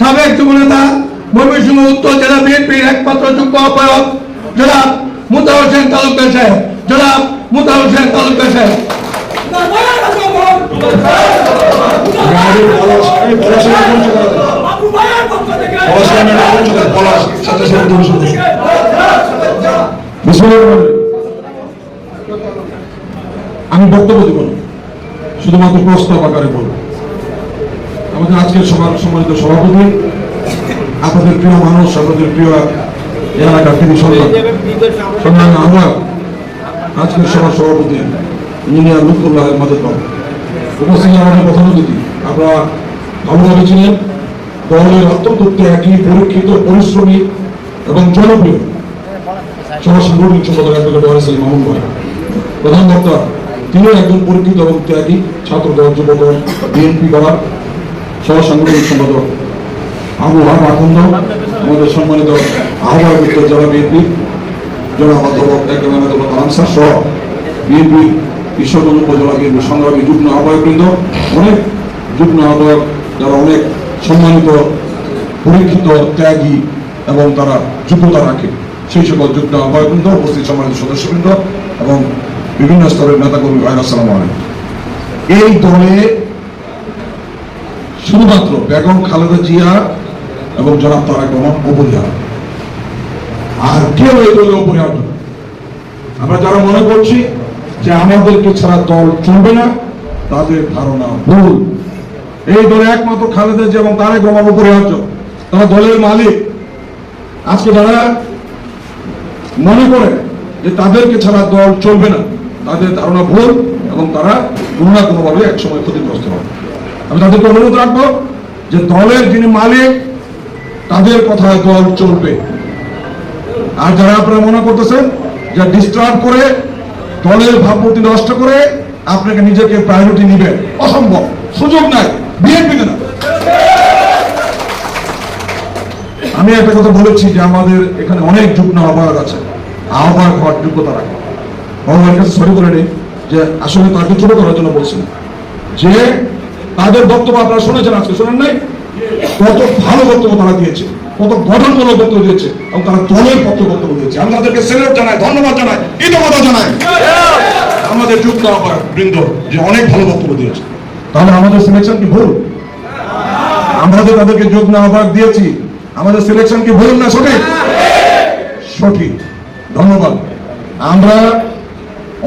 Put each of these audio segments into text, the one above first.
সাবেক যুব নেতা ময়মনসিংহ উত্তর জেলা বিএনপির একমাত্র আহ্বায়ক হোসেন তালুকদার সাহেব হোসেন তালুকদার। আমি বক্তব্য দিব শুধুমাত্র প্রস্তাব আকারে বলব আমাদের আজকের সভার সম্মানিত সভাপতি, আপনাদের প্রিয় মানুষ, আপনাদের প্রিয় এলাকার তিনি সম্মানীয় আহ্বায়ক আজকের সভার সভাপতি ইঞ্জিনিয়ার লুৎফুল্লাহ বাবু। উপস্থিত আমাদের প্রধান অতিথি আপনারা ভালোভাবে ছিলেন, দলের অত্যন্ত ত্যাগী, পরীক্ষিত, পরিশ্রমী এবং জনপ্রিয় সভা সাংগঠনিক সম্পাদক অ্যাডভোকেট ওয়ারিস মামুন ভাই। প্রধান বক্তা তিনি একজন পরীক্ষিত এবং ত্যাগী, ছাত্র, দল যুব বিএনপি করার সভা সাংগঠনিক সম্পাদক আবু আকন্দ আমাদের সম্মানিত আহ্বায়ক জেলা বিএনপি, জনাব অধ্যাপক আনসার সহ বিএনপি ঈশ্বরগঞ্জ উপজেলা বিএনপি সংগ্রামী যুগ্ম আহ্বায়কবৃন্দ, অনেক যুগ্ম আহ্বায়ক যারা অনেক সম্মানিত, পরীক্ষিত, ত্যাগী এবং তারা যোগ্যতা রাখে। সেই সকল যুগ্ম আহ্বায়কবৃন্দ, উপস্থিত সম্মানিত সদস্যবৃন্দ এবং বিভিন্ন স্তরের নেতাকর্মী ভাইরা সালাম এই দলে শুধুমাত্র বেগম খালেদা জিয়া এবং জনাব তারা রহমান অপরিহার আর কেউ এই দলে অপরিহার্য আমরা যারা মনে করছি যে আমাদেরকে ছাড়া দল চলবে না, তাদের ধারণা ভুল। এই দলে একমাত্র খালেদা জিয়া এবং তারেক রহমান অপরিহার্য তারা দলের মালিক। আজকে যারা মনে করে যে তাদেরকে ছাড়া দল চলবে না, তাদের ধারণা ভুল এবং তারা কোনো না কোনোভাবে একসময় ক্ষতিগ্রস্ত হবে। আমি তাদেরকে অনুরোধ রাখব যে দলের যিনি মালিক, তাদের কথায় দল চলবে। আর যারা আপনারা মনে করতেছেন যে ডিস্টার্ব করে, দলের ভাবমূর্তি নষ্ট করে, আপনাকে নিজেকে প্রায়োরিটি নিবে অসম্ভব। সুযোগ নাই। বিএনপিতে না। আমি একটা কথা বলেছি যে আমাদের এখানে অনেক যুগ্ম আহ্বায়ক আছে। আহ্বায়ক হওয়ার যোগ্যতা রাখে। ভগবানের কাছে সরি করে নেই যে আসলে তাকে ছোট করার জন্য বলছি যে তাদের বক্তব্য আপনারা শুনেছেন আজকে, শোনেন নাই? কত ভালো বক্তব্য তারা দিয়েছে, কত গঠনমূলক বক্তব্য দিয়েছে, এবং তারা দলের পক্ষে বক্তব্য দিয়েছে। আমি তাদেরকে সেলেট জানাই, ধন্যবাদ জানাই কৃতজ্ঞতা জানাই। আমাদের যুক্ত আহ্বায়ক বৃন্দ যে অনেক ভালো বক্তব্য দিয়েছে। তাহলে আমাদের সিলেকশন কি ভুল? আমরা যে তাদেরকে যুগ্ম আহ্বায়ক দিয়েছি, আমাদের সিলেকশন কি ভুল না সঠিক? সঠিক। ধন্যবাদ। আমরা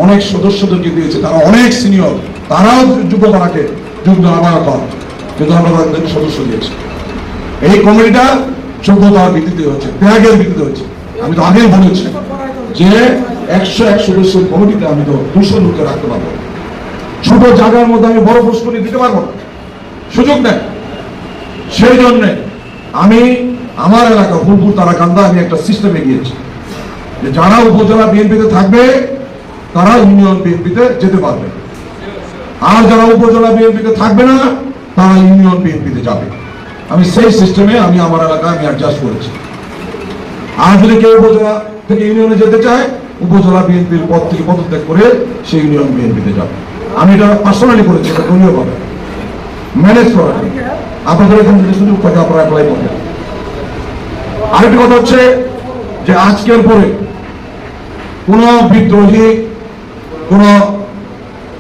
অনেক সদস্যদেরকে দিয়েছি, তারা অনেক সিনিয়র তারাও যোগ্যতা রাখে যুগ্ম আহ্বায়ক হন কিন্তু আমরা তাদের সদস্য দিয়েছি এই কমিটিটা যোগ্যতার ভিত্তিতে হচ্ছে ত্যাগের ভিত্তিতে হচ্ছে আমি তো আগেই বলেছি যে একশো এক সদস্যের কমিটিতে আমি তো দুশো লোককে রাখতে পারব ছোট জায়গার মধ্যে আমি বড় প্রশ্ন দিতে পারব সুযোগ নেই। সেই জন্যে আমি আমার এলাকা, ফুলপুর, তারাকান্দা, আমি একটা সিস্টেমে গিয়েছি। যে যারা উপজেলা বিএনপিতে থাকবে, তারা ইউনিয়ন বিএনপিতে যেতে পারবে। আর যারা উপজেলা বিএনপিতে থাকবে না, তারা ইউনিয়ন বিএনপিতে যাবে। আমি সেই সিস্টেমে আমি আমার এলাকায় আমি অ্যাডজাস্ট করেছি। আর যদি কেউ উপজেলা থেকে ইউনিয়নে যেতে চায়, উপজেলা বিএনপির পদ থেকে পদত্যাগ করে সেই ইউনিয়ন বিএনপিতে যাবে। আমি এটা পার্সোনালি করেছি, এটা দলীয়ভাবে। ম্যানেজ করার। আপনাদের এখান থেকে সুযোগ থাকে, আপনারা অ্যাপ্লাই করবেন। আরেকটি কথা হচ্ছে যে আজকের পরে কোন বিদ্রোহী, কোন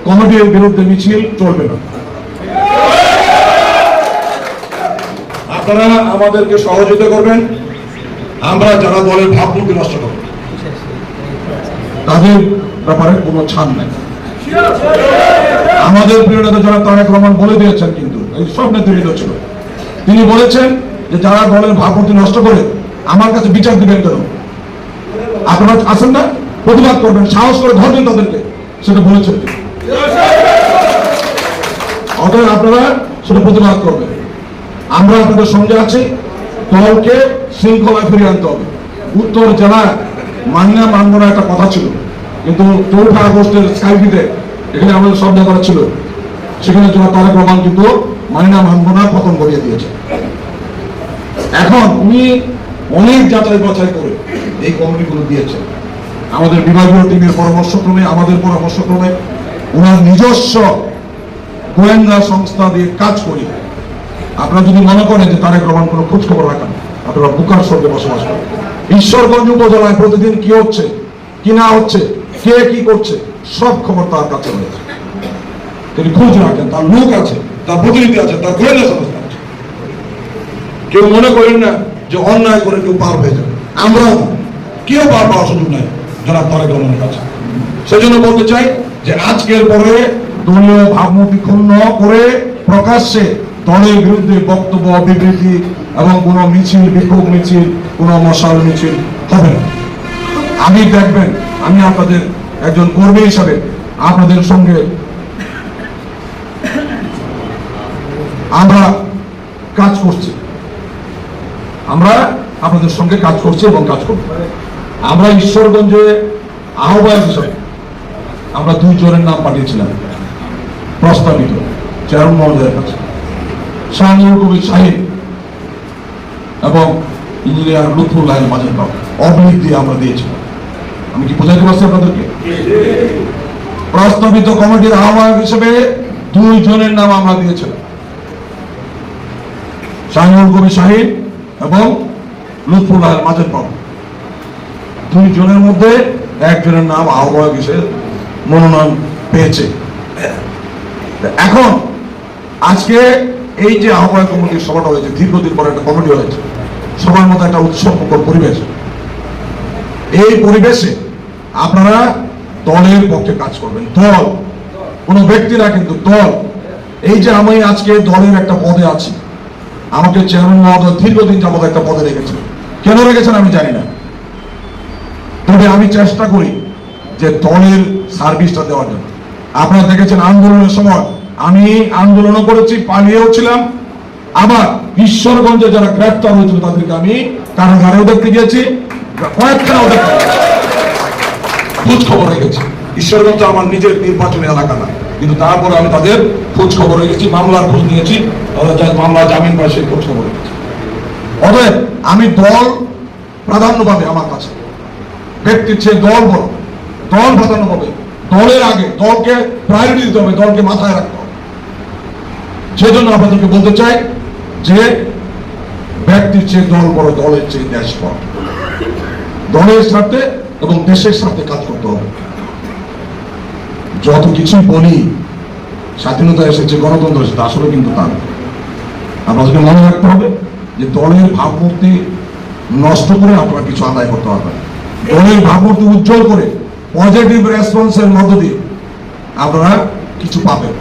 কমিটির বিরুদ্ধে মিছিল চলবে না। আপনারা আমাদেরকে সহযোগিতা করবেন। আমরা যারা দলের ভাবমূর্তি নষ্ট করব। তাদের ব্যাপারে কোনো ছাড় নাই। আমাদের প্রিয় নেতা যারা তারেক রহমান বলে দিয়েছেন কিন্তু, এই সব নেতৃবৃন্দ ছিল। তিনি বলেছেন যে যারা দলের ভাবমূর্তি নষ্ট করে আমার কাছে বিচার দিবেন কেন? আপনারা আসেন না? প্রতিবাদ করবেন, সাহস করে ধরবেন তাদেরকে, সেটা বলেছেন। অতএব আপনারা সেটা প্রতিবাদ করবেন। আমরা আপনাদের সঙ্গে আছি। দলকে শৃঙ্খলায় ফিরিয়ে আনতে হবে। উত্তর জেলায় মান্না মানব না একটা কথা ছিল। কিন্তু চৌঠা আগস্টের স্কাইপিতে এখানে আমাদের শ্রদ্ধা করা ছিল। সেখানে জন্য তারেক রহমান কিন্তু মাইনা মানব না পতন করিয়ে দিয়েছে। এখন উনি অনেক যাচাই বাছাই করে এই কমিটিগুলো দিয়েছেন। আমাদের বিভাগীয় টিমের পরামর্শক্রমে, আমাদের পরামর্শক্রমে ওনার নিজস্ব গোয়েন্দা সংস্থা দিয়ে কাজ করি। আপনারা যদি মনে করেন যে তারেক রহমান কোনো খোঁজ খবর রাখেন, আপনারা বুকার স্বর্গে বসবাস করেন। ঈশ্বরগঞ্জ উপজেলায় প্রতিদিন কি হচ্ছে, কি না হচ্ছে, কে কি করছে, সব খবর তার কাছে রয়েছে তিনি খোঁজ রাখেন, তার লোক আছে, তার প্রতিনিধি আছে, তার গোয়েন্দা সংস্থা আছে। কেউ মনে করেন না যে অন্যায় করে কেউ পার হয়ে যাবে। আমরাও কেউ পার পাওয়ার সুযোগ নাই যারা তারেক রহমানের কাছে। সেজন্য বলতে চাই যে আজকের পরে দলীয় ভাবমূর্তি ক্ষুণ্ণ করে প্রকাশ্যে দলের বিরুদ্ধে বক্তব্য, বিবৃতি এবং কোনো মিছিল, বিক্ষোভ মিছিল, কোনো মশাল মিছিল হবে না। আমি দেখবেন, আমি আপনাদের একজন কর্মী হিসাবে আপনাদের সঙ্গে আমরা কাজ করছি। আমরা আপনাদের সঙ্গে কাজ করছি এবং কাজ করব। আমরা ঈশ্বরগঞ্জে আহ্বায়ক হিসাবে আমরা দুই জনের নাম পাঠিয়েছিলাম। প্রস্তাবিত, চেয়ারম্যান মহোদয়ের কাছে। শাহনুর কবির সাহিদ এবং ইঞ্জিনিয়ার লুৎফুল্লাহের মাঝে অবলিক দিয়ে আমরা দিয়েছিলাম। আমি কি বোঝাতে পারছি আপনাদেরকে? প্রস্তাবিত কমিটির আহ্বায়ক হিসেবে দুই জনের নাম আমরা দিয়েছিলাম। শাহিনুল কবির শাহিদ এবং লুৎফুল্লাহ মাজেদ বাবু। দুই জনের মধ্যে একজনের নাম আহ্বায়ক হিসেবে মনোনয়ন পেয়েছে। এখন আজকে এই যে আহ্বায়ক কমিটির সভাটা হয়েছে, দীর্ঘদিন পরে একটা কমিটি হয়েছে, সবার মতো একটা উৎসবমুখর পরিবেশ। এই পরিবেশে আপনারা দলের পক্ষে কাজ করবেন। দল, কোনো ব্যক্তিরা কিন্তু দল। এই যে আমি আজকে দলের একটা পদে আছি, আমাকে চেয়ারম্যান মহোদয় দীর্ঘদিন যাবত একটা পদে রেখেছেন। কেন রেখেছেন আমি জানি না। তবে আমি চেষ্টা করি যে দলের সার্ভিসটা দেওয়ার জন্য। আপনারা দেখেছেন আন্দোলনের সময় আমি আন্দোলনও করেছি, পালিয়েও ছিলাম। আবার ঈশ্বরগঞ্জে যারা গ্রেফতার হয়েছিল তাদেরকে আমি কারাগারেও দেখতে গিয়েছি, কয়েকখানাও দেখতে। খোঁজ খবর রেখেছি ঈশ্বরগঞ্জ আমার নিজের নির্বাচনী এলাকা না, কিন্তু তারপরে আমি তাদের খোঁজ খবর রেখেছি মামলার খোঁজ নিয়েছি। মামলা জামিন পায় সেই খোঁজ খবর রেখেছি অতএব আমি দল প্রাধান্য পাবে আমার কাছে। ব্যক্তির চেয়ে দল বড়। দল প্রাধান্য হবে। দলের আগে দলকে প্রায়োরিটি দিতে হবে, দলকে মাথায় রাখতে হবে। সেজন্য আপনাদেরকে বলতে চাই যে, ব্যক্তির চেয়ে দল বড় দলের চেয়ে দেশ বড় দলের স্বার্থে এবং দেশের স্বার্থে কাজ করতে হবে। যত কিছুই বলি, স্বাধীনতা এসেছে, গণতন্ত্র এসেছে, আসলে কিন্তু তা আপনাদেরকে মনে রাখতে হবে যে দলের ভাবমূর্তি নষ্ট করে আপনারা কিছু আদায় করতে পারবেন দলের ভাবমূর্তি উজ্জ্বল করে পজিটিভ রেসপন্সের মধ্য দিয়ে আপনারা কিছু পাবেন।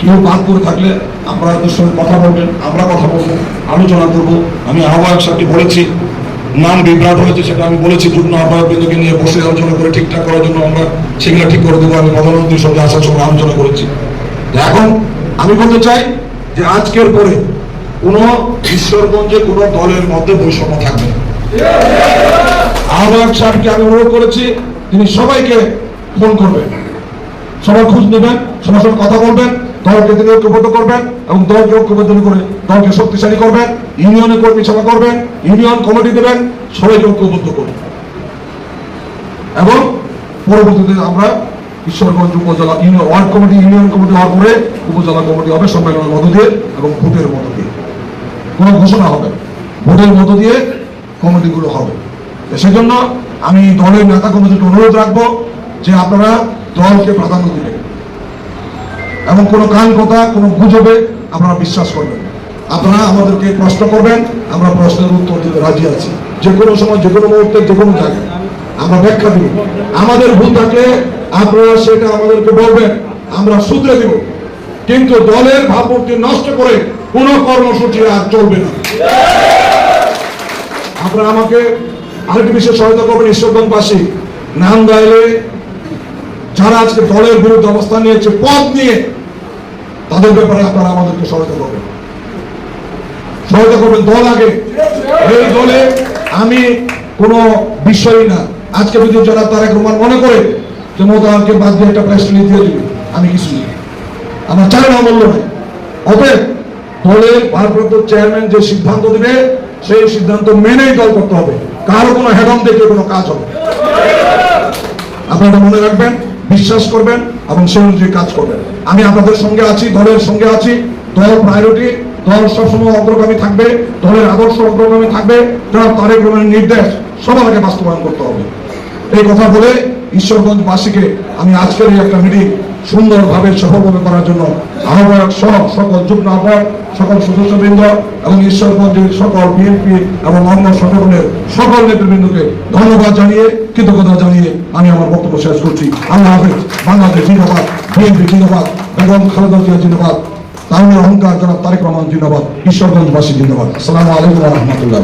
কেউ বাদ করে থাকলে আপনাদের সঙ্গে কথা বলবেন, আমরা কথা বলব, আলোচনা করব। আমি আহ্বায়ক সাহেবকে বলেছি, নাম বিভ্রাট হয়েছে সেটা আমি বলেছি, যুগ্ম আহ্বায়ক বিন্দুকে নিয়ে বসে আলোচনা করে ঠিকঠাক করার জন্য আমরা সেগুলো ঠিক করে দেবো। আমি প্রধানমন্ত্রীর সঙ্গে আসার সময় আলোচনা করেছি। এখন আমি বলতে চাই যে আজকের পরে কোনো ঈশ্বরগঞ্জে কোনো দলের মধ্যে বৈষম্য থাকবে না। আহ্বায়ক সাহেবকে আমি অনুরোধ করেছি, তিনি সবাইকে ফোন করবেন। সবার খোঁজ নেবেন, সবার সঙ্গে কথা বলবেন, দলকে তিনি ঐক্যবদ্ধ করবেন এবং দলকে ঐক্যবদ্ধ করে দলকে শক্তিশালী করবেন ইউনিয়নে কর্মী সভা করবেন, ইউনিয়ন কমিটি দেবেন, সবাইকে ঐক্যবদ্ধ করবেন। এবং পরবর্তীতে আমরা ঈশ্বরগঞ্জ উপজেলা union, ward committee, union committee হওয়ার পরে উপজেলা কমিটি হবে সম্মেলনের মধ্য দিয়ে এবং ভোটের মধ্য দিয়ে। কোনো ঘোষণা হবে ভোটের মধ্য দিয়ে কমিটিগুলো হবে। সেজন্য আমি দলের নেতা কমিটিকে অনুরোধ রাখব যে আপনারা দলকে প্রাধান্য দিবেন। এবং কোনো কান কথা কোনো গুজবে আপনারা বিশ্বাস করবেন আপনারা আমাদেরকে প্রশ্ন করবেন, আমরা প্রশ্নের উত্তর দিতে রাজি আছি। যে কোনো সময়, যে কোনো মুহূর্তে, যে কোনো জায়গায়। আমরা ব্যাখ্যা দিব। আমাদের ভুল থাকলে আপনারা সেটা আমাদেরকে বলবেন, আমরা শুধরে দিব। কিন্তু দলের ভাবমূর্তি নষ্ট করে কোনো কর্মসূচি আর চলবে না। আপনারা আমাকে আরেকটি বিশেষ সহায়তা করবেন ঈশ্বরগঞ্জবাসী নাম গাইলে যারা আজকে দলের বিরুদ্ধে অবস্থান নিয়েছে নিয়ে তাদের ব্যাপারে আপনারা আমাদেরকে সহায়তা করবেন। সহায়তা করবেন দল আগে। এই দলে আমি কোনো বিষয় না। আজকে যদি যারা তারেক রহমান মনে করে যে মোদাকে বাদ দিয়ে একটা প্রেস রিলিজ দিয়ে দিবে, আমি কিছু নেই। আমার চাই না মূল্য নেই অতএব দলের ভারপ্রাপ্ত চেয়ারম্যান যে সিদ্ধান্ত দিবে, সেই সিদ্ধান্ত মেনেই দল করতে হবে। কারও কোনো হেডম দেখে কোনো কাজ হবে। আপনারা মনে রাখবেন, বিশ্বাস করবেন এবং সেই অনুযায়ী কাজ করবেন। আমি আপনাদের সঙ্গে আছি, দলের সঙ্গে আছি। দল প্রায়োরিটি দল সবসময় অগ্রগামী থাকবে, দলের আদর্শ অগ্রগামী থাকবে। যারা তারেক রহমানের নির্দেশ, সবার আগে বাস্তবায়ন করতে হবে। এই কথা বলে ঈশ্বরগঞ্জবাসীকে আমি আজকের এই একটা মিটিং সুন্দরভাবে সফলভাবে করার জন্য আহ্বায়ক সহ সকল যুগ্ম আহ্বায়ক, সকল সদস্যবৃন্দ এবং ঈশ্বরগঞ্জের সকল বিএনপি এবং অন্য সংগঠনের সকল নেতৃবৃন্দকে ধন্যবাদ জানিয়ে, কৃতজ্ঞতা জানিয়ে আমি আমার বক্তব্য শেষ করছি। আল্লাহ হাফেজ। বাংলাদেশ জিন্দাবাদ, বিএনপি জিন্দাবাদ, বেগম খালেদা জিয়া জিন্দাবাদ তারুণের অহংকার জনাব তারেক রহমান জিন্দাবাদ, ঈশ্বরগঞ্জবাসী জিন্দাবাদ। আসসালামু আলাইকুম রহমতুল্লাহ।